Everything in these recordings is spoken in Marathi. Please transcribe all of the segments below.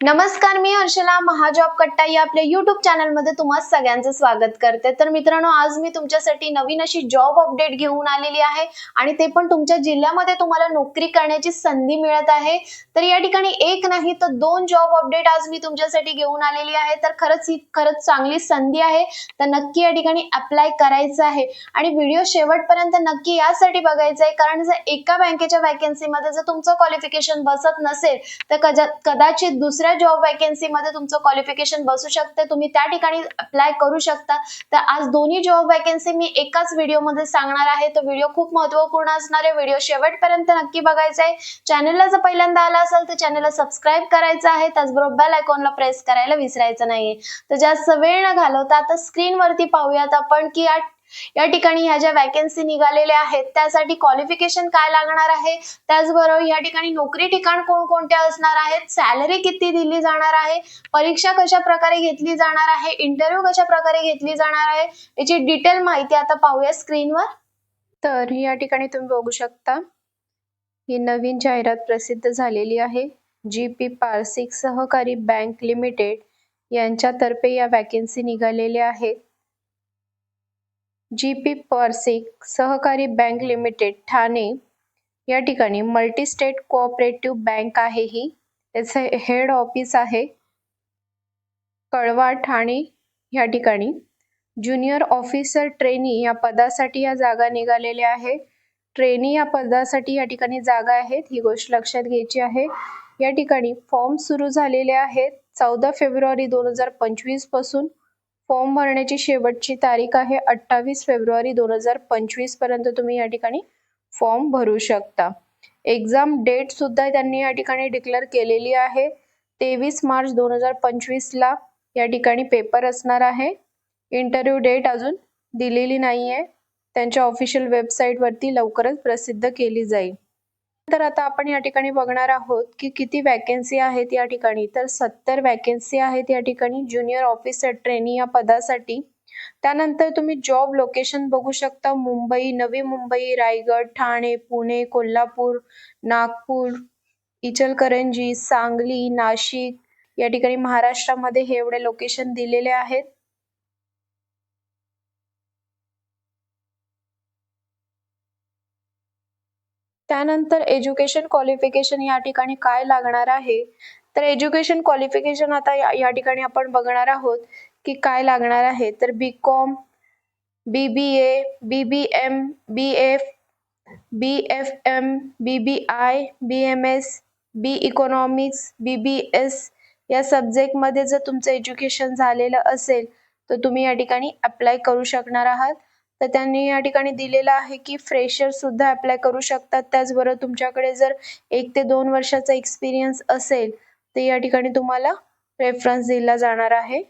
नमस्कार मी हर्षला महाजॉब कट्टा या आपल्या युट्यूब चॅनलमध्ये तुम्हा सगळ्यांचं स्वागत करते. तर मित्रांनो आज मी तुमच्यासाठी नवीन अशी जॉब अपडेट घेऊन आलेली आहे आणि ते पण तुमच्या जिल्ह्यामध्ये तुम्हाला नोकरी करण्याची संधी मिळत आहे. तर या ठिकाणी एक नाही तर दोन जॉब अपडेट आज मी तुमच्यासाठी घेऊन आलेली आहे. तर खरंच ही खरंच चांगली संधी आहे. तर नक्की या ठिकाणी अप्लाय करायचं आहे. आणि व्हिडिओ शेवटपर्यंत नक्की यासाठी बघायचं आहे कारण जर एका बँकेच्या वॅकन्सीमध्ये जर तुमचं क्वालिफिकेशन बसत नसेल तर कदाचित दुसऱ्या जॉब वॅकन्सीमध्ये तुमचं क्वालिफिकेशन बसू शकते. तुम्ही त्या ठिकाणी अप्लाय करू शकता. तर आज दोन्ही जॉब वॅकन्सी मी एकाच व्हिडिओमध्ये सांगणार आहे. तो व्हिडिओ खूप महत्त्वपूर्ण असणार आहे. व्हिडिओ शेवटपर्यंत नक्की बघायचा आहे. चॅनलला जर पहिल्यांदा आला असेल तर चॅनलला सबस्क्राईब करायचं आहे. त्याचबरोबर बेल आयकॉनला प्रेस करायला विसरायचं नाहीये. तर जास्त वेळ न घालवता आता स्क्रीनवरती पाहूयात आपण की या या ठिकाणी ह्या ज्या वॅकन्सी निघालेल्या आहेत त्यासाठी क्वालिफिकेशन काय लागणार आहे? त्याचबरोबर या ठिकाणी नोकरी ठिकाण कोणकोणते असणार आहेत? सॅलरी किती दिली जाणार आहे? परीक्षा कशा प्रकारे घेतली जाणार आहे? इंटरव्ह्यू कशा प्रकारे घेतली जाणार आहे? याची डिटेल माहिती आता पाहूया स्क्रीनवर तर या ठिकाणी तुम्ही बघू शकता ही नवीन जाहिरात प्रसिद्ध झालेली आहे. जी पी पारसिक सहकारी बँक लिमिटेड यांच्यातर्फे या वॅकन्सी निघालेल्या आहेत. जी पी पर्सिक सहकारी बँक लिमिटेड ठाणे या ठिकाणी मल्टी स्टेट कोऑपरेटिव्ह बँक आहे ही. त्याचं हेड ऑफिस आहे कळवा ठाणे या ठिकाणी. ज्युनियर ऑफिसर ट्रेनी या पदासाठी या जागा निघालेल्या आहे. ट्रेनी या पदासाठी या ठिकाणी जागा आहेत ही गोष्ट लक्षात घ्यायची आहे. या ठिकाणी फॉर्म सुरू झालेले आहेत चौदा फेब्रुवारी दोन हजार पंचवीसपासून. फॉर्म भरण्याची शेवटची तारीख आहे अठ्ठावीस फेब्रुवारी दोन हजार पंचवीसपर्यंत तुम्ही या ठिकाणी फॉर्म भरू शकता. एक्झाम डेट सुद्धा त्यांनी या ठिकाणी डिक्लेअर केलेली आहे. तेवीस मार्च दोन हजार पंचवीसला या ठिकाणी पेपर असणार आहे. इंटरव्ह्यू डेट अजून दिलेली नाही आहे त्यांच्या ऑफिशियल वेबसाईटवरती लवकरच प्रसिद्ध केली जाईल. तर आता आपण या ठिकाणी बघणार आहोत की किती वॅकन्सी आहेत या ठिकाणी. तर सत्तर वॅकन्सी आहेत या ठिकाणी ज्युनियर ऑफिसर ट्रेनी या पदासाठी. त्यानंतर तुम्ही जॉब लोकेशन बघू शकता. मुंबई नवी मुंबई रायगड ठाणे पुणे कोल्हापूर नागपूर इचलकरंजी सांगली नाशिक या ठिकाणी महाराष्ट्रामध्ये हे एवढे लोकेशन दिलेले आहेत. त्यानंतर एज्युकेशन क्वालिफिकेशन या ठिकाणी काय लागणार आहे? तर एज्युकेशन क्वालिफिकेशन आता या या ठिकाणी आपण बघणार आहोत की काय लागणार आहे. तर B com B B A B B M B F B F M B B I B M S B economics B B S या सब्जेक्टमध्ये जर तुमचं एज्युकेशन झालेलं असेल तर तुम्ही या ठिकाणी अप्लाय करू शकणार आहात. तर त्यांनी या ठिकाणी दिलेलं आहे की फ्रेशर सुद्धा अप्लाय करू शकतात. त्याचबरोबर तुमच्याकडे जर एक ते दोन वर्षाचा एक्सपिरियन्स असेल तर या ठिकाणी तुम्हाला रेफरन्स दिला जाणार आहे.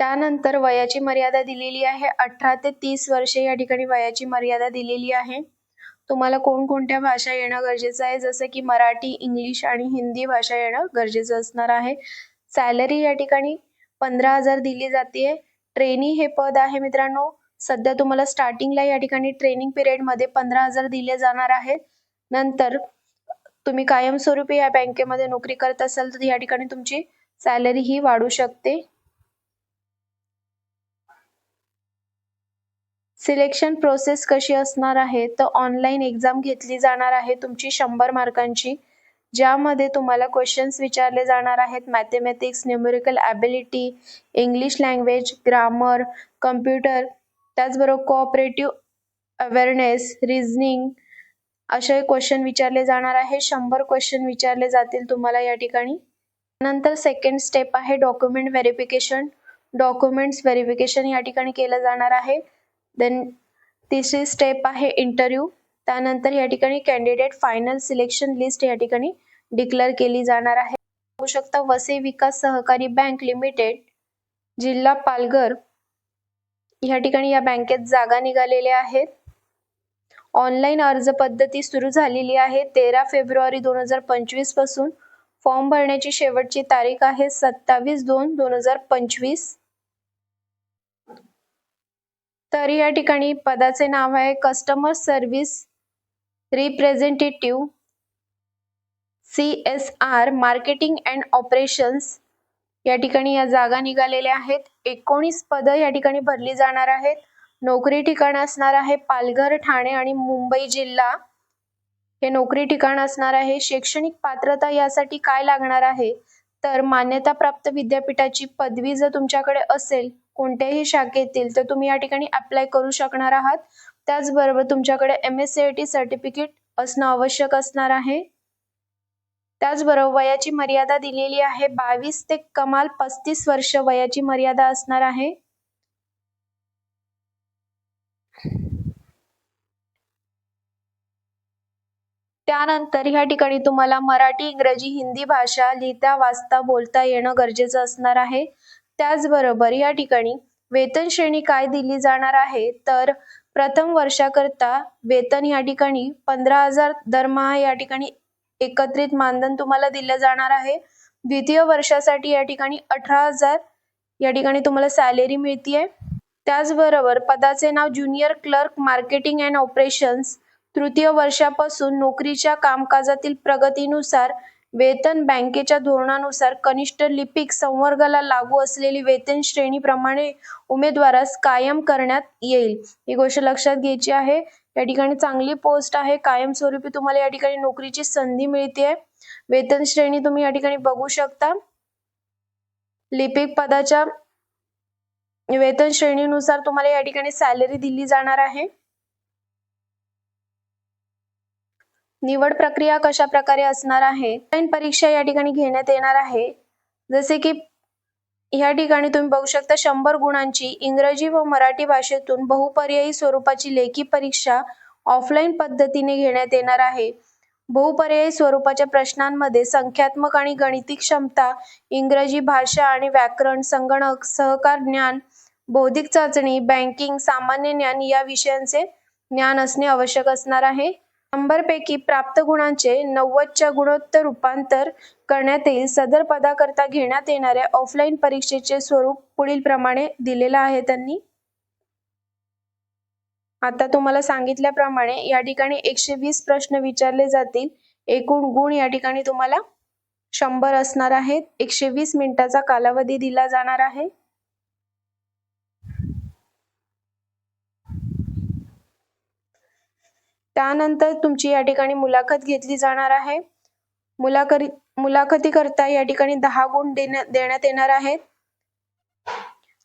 त्यानंतर वयाची मर्यादा दिलेली आहे. अठरा ते तीस वर्षे या ठिकाणी वयाची मर्यादा दिलेली आहे. तुम्हाला कोणकोणत्या भाषा येणं गरजेचं आहे? जसं की मराठी इंग्लिश आणि हिंदी भाषा येणं गरजेचं असणार आहे. सॅलरी या ठिकाणी पंधरा हजार दिली जाते. ट्रेनी हे पद आहे मित्रांनो. सध्या तुम्हाला स्टार्टिंगला या ठिकाणी ट्रेनिंग पिरियडमध्ये पंधरा हजार दिले जाणार आहेत. नंतर तुम्ही कायमस्वरूपी या बँकेमध्ये नोकरी करत असाल तर या ठिकाणी तुमची सॅलरी ही वाढू शकते. सिलेक्शन प्रोसेस कशी असणार आहे? तर ऑनलाईन एक्झाम घेतली जाणार आहे तुमची शंभर मार्कांची ज्यामध्ये तुम्हाला क्वेश्चन्स विचारले जाणार आहेत. Mathematics numerical ability English language grammar computer त्याचबरोबर कोऑपरेटिव्ह अवेअरनेस रिझनिंग असे क्वेश्चन विचारले जाणार आहे. शंभर क्वेश्चन विचारले जातील तुम्हाला या ठिकाणी. नंतर सेकंड स्टेप आहे डॉक्युमेंट व्हेरिफिकेशन डॉक्युमेंट्स व्हेरिफिकेशन या ठिकाणी केलं जाणार आहे. देन तिसरी स्टेप आहे इंटरव्ह्यू त्यानंतर या ठिकाणी कॅन्डिडेट फायनल सिलेक्शन लिस्ट या ठिकाणी डिक्लेअर केली जाणार आहे. बघू शकता वसई विकास सहकारी बँक लिमिटेड जिल्हा पालघर या ठिकाणी या बँकेत जागा निघालेल्या आहेत. ऑनलाईन अर्ज पद्धती सुरू झालेली आहे. तेरा फेब्रुवारी दोन हजार पंचवीसपासून फॉर्म भरण्याची शेवटची तारीख आहे. सत्तावीस दोन दोन हजार पंचवीस. तर या ठिकाणी पदाचे नाव आहे customer service representative C S R marketing and operations. या ठिकाणी या जागा निघालेल्या आहेत. एकोणीस पदं या ठिकाणी भरली जाणार आहेत. नोकरी ठिकाण असणार आहे पालघर ठाणे आणि मुंबई जिल्हा. हे नोकरी ठिकाण असणार आहे. शैक्षणिक पात्रता यासाठी काय लागणार आहे? तर मान्यताप्राप्त विद्यापीठाची पदवी जर तुमच्याकडे असेल कोणत्याही शाखेतील तर तुम्ही या ठिकाणी अप्लाय करू शकणार आहात. त्याचबरोबर तुमच्याकडे M S C I T certificate असणं आवश्यक असणार आहे. त्याचबरोबर वयाची मर्यादा दिलेली आहे. बावीस ते कमाल पस्तीस वर्ष वयाची मर्यादा असणार आहे. त्यानंतर ह्या ठिकाणी तुम्हाला मराठी इंग्रजी हिंदी भाषा लिहिता वाचता बोलता येणं गरजेचं असणार आहे. त्याचबरोबर या ठिकाणी वेतन श्रेणी काय दिली जाणार आहे? तर प्रथम वर्षाकरता वेतन या ठिकाणी पंधरा हजार दरमहा या ठिकाणी एकत्रित मानधन तुम्हाला दिलं जाणार आहे. द्वितीय वर्षासाठी या ठिकाणी अठरा हजार या ठिकाणी तुम्हाला सॅलरी मिळतीये. त्याचबरोबर पदाचे नाव junior clerk marketing and operations तृतीय वर्षापासून नोकरीच्या कामकाजातील प्रगतीनुसार वेतन बँकेच्या धोरणानुसार कनिष्ठ लिपिक संवर्गाला लागू असलेली वेतन श्रेणीप्रमाणे उमेदवारास कायम करण्यात येईल. ही गोष्ट लक्षात घ्यायची आहे. या ठिकाणी चांगली पोस्ट आहे. कायमस्वरूपी तुम्हाला या ठिकाणी नोकरीची संधी मिळते वेतन श्रेणी तुम्ही या ठिकाणी बघू शकता. लिपिक पदाच्या वेतन श्रेणीनुसार तुम्हाला या ठिकाणी सॅलरी दिली जाणार आहे. निवड प्रक्रिया कशा प्रकारे असणार आहे? ऑनलाईन परीक्षा या ठिकाणी घेण्यात येणार आहे. जसे की या ठिकाणी तुम्ही बघू शकता शंभर गुणांची इंग्रजी व मराठी भाषेतून बहुपर्यायी स्वरूपाची लेखी परीक्षा ऑफलाईन पद्धतीने घेण्यात येणार आहे. बहुपर्यायी स्वरूपाच्या प्रश्नांमध्ये संख्यात्मक आणि गणिती क्षमता इंग्रजी भाषा आणि व्याकरण संगणक सहकार ज्ञान बौद्धिक चाचणी बँकिंग सामान्य ज्ञान या विषयांचे ज्ञान असणे आवश्यक असणार आहे. शंभरपैकी प्राप्त गुणांचे नव्वदच्या गुणोत्तर रूपांतर करण्यात येईल. सदर पदाकरता घेण्यात येणाऱ्या ऑफलाईन परीक्षेचे स्वरूप पुढील प्रमाणे दिलेलं आहे त्यांनी. आता तुम्हाला सांगितल्याप्रमाणे या ठिकाणी एकशे वीस प्रश्न विचारले जातील. एकूण गुण या ठिकाणी तुम्हाला शंभर असणार आहेत. एकशे वीस मिनिटाचा कालावधी दिला जाणार आहे. त्यानंतर तुमची या ठिकाणी मुलाखत घेतली जाणार आहे. मुलाखती मुलाखती करता या ठिकाणी दहा गुण देण्यात देण्यात येणार आहेत.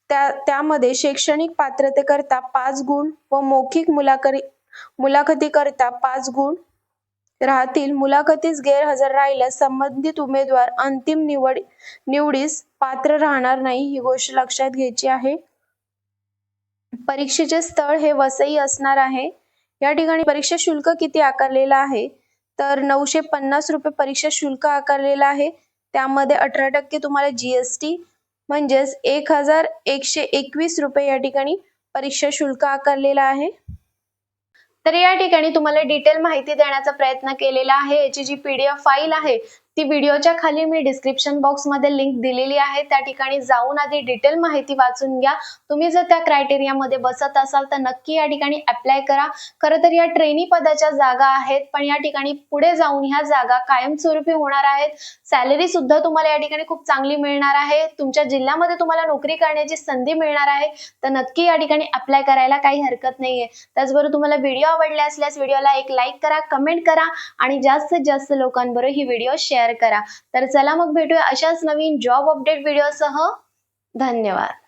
त्या त्यामध्ये शैक्षणिक पात्रतेकरता पाच गुण व मौखिक मुलाखती मुलाखतीकरता पाच गुण राहतील. मुलाखतीस गैरहजर राहिल्यास संबंधित उमेदवार अंतिम निवड निवडीस पात्र राहणार नाही ही गोष्ट लक्षात घ्यायची आहे. परीक्षेचे स्थळ हे वसई असणार आहे. या ठिकाणी परीक्षा शुल्क किती आकारलेलं आहे? तर नऊशे पन्नास रुपये परीक्षा शुल्क आकारलेलं आहे. त्यामध्ये अठरा टक्के तुम्हाला जीएसटी म्हणजेच एक हजार एकशे एकवीस रुपये या ठिकाणी परीक्षा शुल्क आकारलेलं आहे. तर या ठिकाणी तुम्हाला डिटेल माहिती देण्याचा प्रयत्न केलेला आहे. याची जी पीडीएफ फाईल आहे ती व्हिडिओच्या खाली मी डिस्क्रिप्शन बॉक्समध्ये लिंक दिलेली आहे. त्या ठिकाणी जाऊन आधी डिटेल माहिती वाचून घ्या. तुम्ही जर त्या क्रायटेरियामध्ये बसत असाल तर नक्की या ठिकाणी अप्लाय करा. खरं तर या ट्रेनी पदाच्या जागा आहेत पण या ठिकाणी पुढे जाऊन ह्या जागा कायमस्वरूपी होणार आहेत. सॅलरी सुद्धा तुम्हाला या ठिकाणी खूप चांगली मिळणार आहे. तुमच्या जिल्ह्यामध्ये तुम्हाला नोकरी करण्याची संधी मिळणार आहे. तर नक्की या ठिकाणी अप्लाय करायला काही हरकत नाहीये. त्याचबरोबर तुम्हाला व्हिडिओ आवडले असल्यास व्हिडिओला एक लाईक करा कमेंट करा आणि जास्तीत जास्त लोकांबरोबर ही व्हिडिओ शेअर शेअर करा. तर चला मग भेटूया अशाच नवीन जॉब अपडेट व्हिडिओसह धन्यवाद.